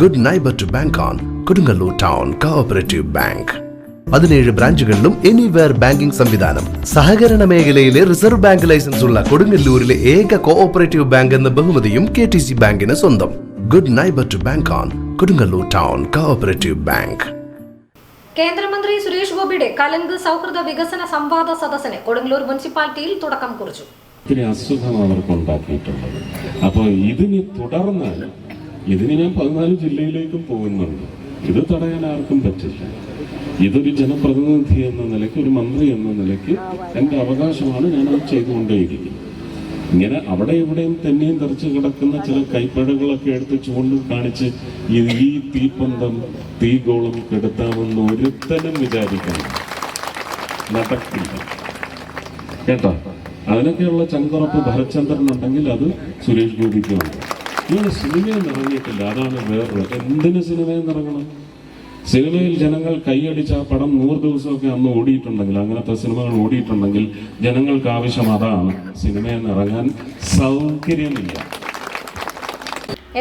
Good neighbour to bank on Kodungallur town cooperative bank പതിനേഴ് ബ്രാഞ്ചുകളിലും anywhere banking സംവിധാനം. സഹകരണ മേഖലയിലെ റിസർവ് ബാങ്ക് ലൈസൻസ് ഉള്ള കൊടുങ്ങല്ലൂരിലെ ഏക കോഓപ്പറേറ്റീവ് ബാങ്ക് എന്ന ബഹുമതിയും കെ ടി സി ബാങ്കിന് സ്വന്തം. Good neighbour to bank on Kodungallur town cooperative bank കേന്ദ്രമന്ത്രി സുരേഷ് ഗോപിയുടെ കലങ്ക് സൗഹൃദ വികസന സംവാദ സദസ്സിന് കൊടുങ്ങല്ലൂർ മുനിസിപ്പാലിറ്റിയിൽ തുടക്കം കുറിച്ചു. ഒത്തിരി അസുഖം അവർക്ക് ഉണ്ടാക്കിയിട്ടുള്ളത്. അപ്പോൾ ഇതിന് തുടർന്ന് ഇതിന് ഞാൻ പതിനാല് ജില്ലയിലേക്കും പോകുന്നുണ്ട്. ഇത് തടയാൻ ആർക്കും പറ്റില്ല. ഇതൊരു ജനപ്രതിനിധി എന്ന നിലയ്ക്ക് ഒരു മന്ത്രി എന്ന നിലയ്ക്ക് എന്റെ അവകാശമാണ് ഞാൻ അത് ചെയ്തുകൊണ്ടേയിരിക്കുന്നത്. ഇങ്ങനെ അവിടെ ഇവിടെയും തന്നെയും തെറിച്ച് കിടക്കുന്ന ചില കൈപ്പഴകളൊക്കെ എടുത്ത് ചൂണ്ടും കാണിച്ച് ഈ തീപ്പന്തം തീഗോളം കെടുത്താമെന്ന് ഒരുത്തനും വിചാരിക്കണം. നടക്കില്ല. കേട്ടോ? അതിനൊക്കെയുള്ള ചങ്കുറപ്പ് ഭരചന്ദ്രൻ ഉണ്ടെങ്കിൽ അത് സുരേഷ് ഗോപിക്കുണ്ട് ഇങ്ങനെ സിനിമയിൽ ഇറങ്ങിയിട്ടില്ല അതാണ് വേറൊരു എന്തിന് സിനിമയിൽ ഇറങ്ങണം സിനിമയിൽ ജനങ്ങൾ കൈയടിച്ച ആ പടം നൂറ് ദിവസമൊക്കെ അന്ന് ഓടിയിട്ടുണ്ടെങ്കിൽ അങ്ങനത്തെ സിനിമകൾ ഓടിയിട്ടുണ്ടെങ്കിൽ ജനങ്ങൾക്ക് ആവശ്യം അതാണ്. സിനിമയിൽ ഇറങ്ങാൻ സൗകര്യമില്ല.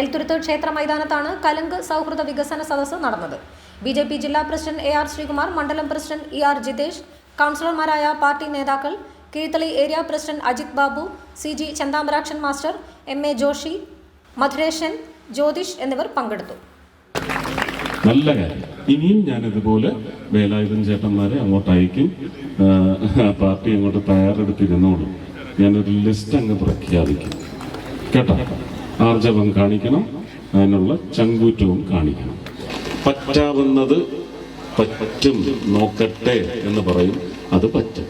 എൽത്തുരുത്ത് ക്ഷേത്ര മൈതാനത്താണ് കലങ്ക് സൗഹൃദ വികസന സദസ്സ് നടന്നത്. ബി ജെ പി ജില്ലാ പ്രസിഡന്റ് എ ആർ ശ്രീകുമാർ മണ്ഡലം പ്രസിഡന്റ് ഇ ആർ ജിതേഷ് കൗൺസിലർമാരായ പാർട്ടി നേതാക്കൾ Keezhthali area president Ajith Babu C G Chanthamarakshan master M A Joshy Madhuresan Jyothish എന്നിവർ പങ്കെടുത്തു. നല്ല കാര്യം. ഇനിയും ഞാൻ ഇതുപോലെ വേലായുധൻ ചേട്ടന്മാരെ അങ്ങോട്ട് അയക്കും. പാർട്ടി അങ്ങോട്ട് തയ്യാറെടുത്തിരുന്നോളൂ. ഞാനൊരു ലിസ്റ്റ് അങ്ങ് പ്രഖ്യാപിക്കും. കേട്ടോ? ആർജവം കാണിക്കണം. അതിനുള്ള ചങ്കൂറ്റവും കാണിക്കണം. പറ്റാവുന്നത് പറ്റും നോക്കട്ടെ എന്ന് പറയും. അത് പറ്റും.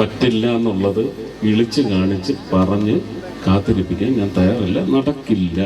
പറ്റില്ല എന്നുള്ളത് ഇളിച്ച് കാണിച്ച് പറഞ്ഞ് കാത്തിരിപ്പിക്കാൻ ഞാൻ തയ്യാറല്ല. നടക്കില്ല.